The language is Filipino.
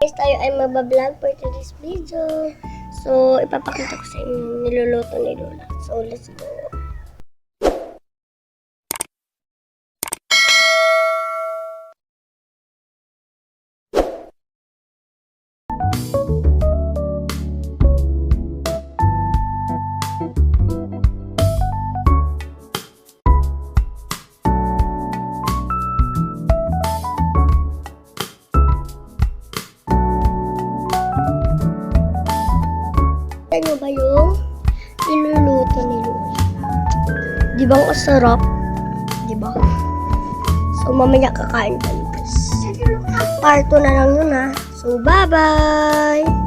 Guys, tayo ay mabablog for today's video. So, ipapakita ko sa inyo niluluto ni Lola. So, let's go. Ano ba yung niluluto ni Lola? Di ba ang sarap? Di ba? So, mamaya kakain tayo guys. Part 2 na lang yun ha. So, bye-bye!